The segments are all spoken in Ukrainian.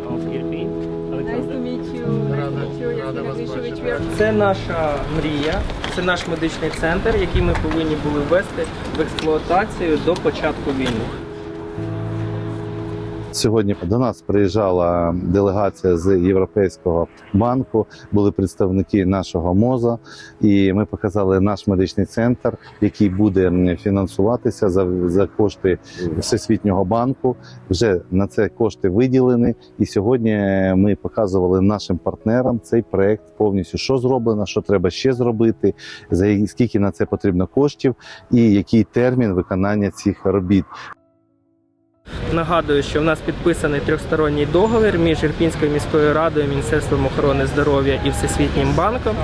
mayor of Irpin, Nice to meet you. Nice to meet you. Рада вас wish бачити. which we are Це наша мрія, це наш медичний центр, який ми повинні були ввести в експлуатацію до початку війни. Сьогодні до нас приїжджала делегація з Європейського банку, були представники нашого МОЗа, і ми показали наш медичний центр, який буде фінансуватися за, за кошти Всесвітнього банку. Вже на це кошти виділені. І сьогодні ми показували нашим партнерам цей проект повністю, що зроблено, що треба ще зробити, за скільки на це потрібно коштів, і який термін виконання цих робіт. Нагадую, що в нас підписаний трьохсторонній договір між Ірпінською міською радою, Міністерством охорони здоров'я і Всесвітнім банком,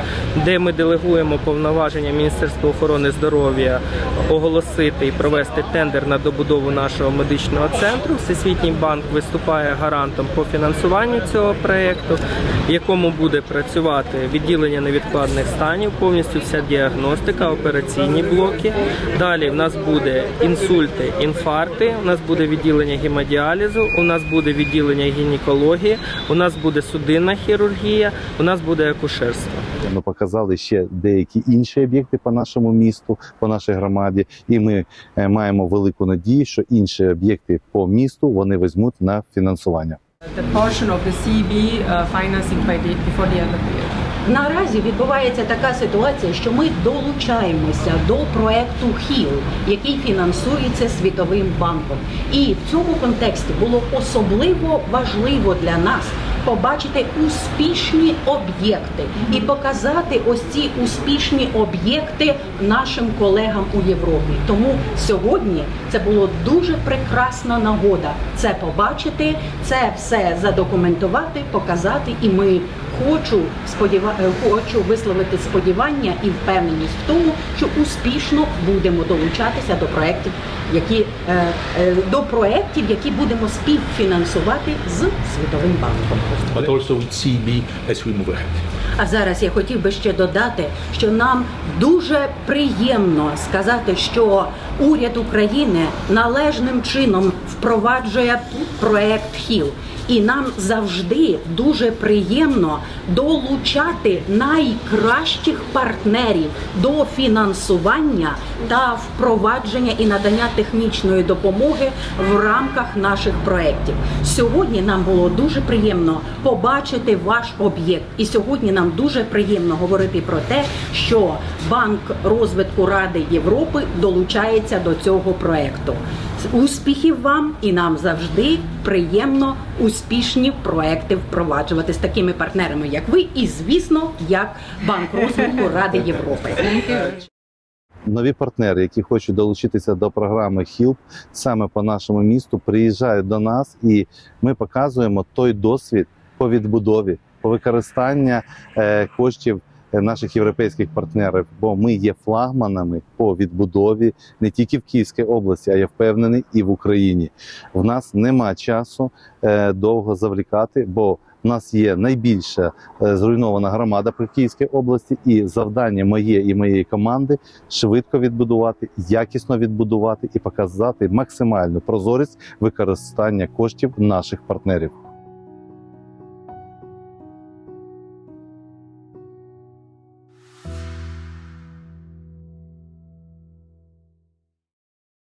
де ми делегуємо повноваження Міністерству охорони здоров'я оголосити і провести тендер на добудову нашого медичного центру. Всесвітній банк виступає гарантом по фінансуванню цього проєкту, в якому буде працювати відділення невідкладних станів, повністю вся діагностика, операційні блоки. Далі в нас буде інсульти, інфаркти, у нас буде відділення гемодіалізу, у нас буде відділення гінекології, у нас буде судинна хірургія, у нас буде акушерство. Ми показали ще деякі інші об'єкти по нашому місту, по нашій громаді, і ми е, маємо велику надію, що інші об'єкти по місту вони візьмуть на фінансування. the portion of the CB uh, financing by the, before the end of the year. Наразі відбувається така ситуація, що ми долучаємося до проекту ХІЛ, який фінансується Світовим банком. І в цьому контексті було особливо важливо для нас побачити успішні об'єкти і показати ось ці успішні об'єкти нашим колегам у Європі. Тому сьогодні це було дуже прекрасна нагода це побачити, це все задокументувати, показати. І ми хочу сподіва... е, хочу висловити сподівання і впевненість в тому, що успішно будемо долучатися до проєктів, які е, е, до проєктів, які будемо співфінансувати з світовим банком. but also with CB as we move ahead. А зараз я хотів би ще додати, що нам дуже приємно сказати, що уряд України належним чином впроваджує проект ХІЛ. І нам завжди дуже приємно долучати найкращих партнерів до фінансування та впровадження і надання технічної допомоги в рамках наших проєктів. Сьогодні нам було дуже приємно побачити ваш об'єкт, і сьогодні нам дуже приємно говорити про те, що Банк розвитку Ради Європи долучається до цього проекту. Успіхів вам і нам завжди приємно успішні проекти впроваджувати з такими партнерами, як ви, і звісно, як Банк розвитку Ради Європи. Нові партнери, які хочуть долучитися до програми HILP саме по нашому місту, приїжджають до нас, і ми показуємо той досвід по відбудові, по використанню е, коштів наших європейських партнерів. Бо ми є флагманами по відбудові не тільки в Київській області, а я впевнений, і в Україні. В нас нема часу е, довго завлікати, бо в нас є найбільша е, зруйнована громада по Київській області, і завдання моє і моєї команди швидко відбудувати, якісно відбудувати і показати максимальну прозорість використання коштів наших партнерів.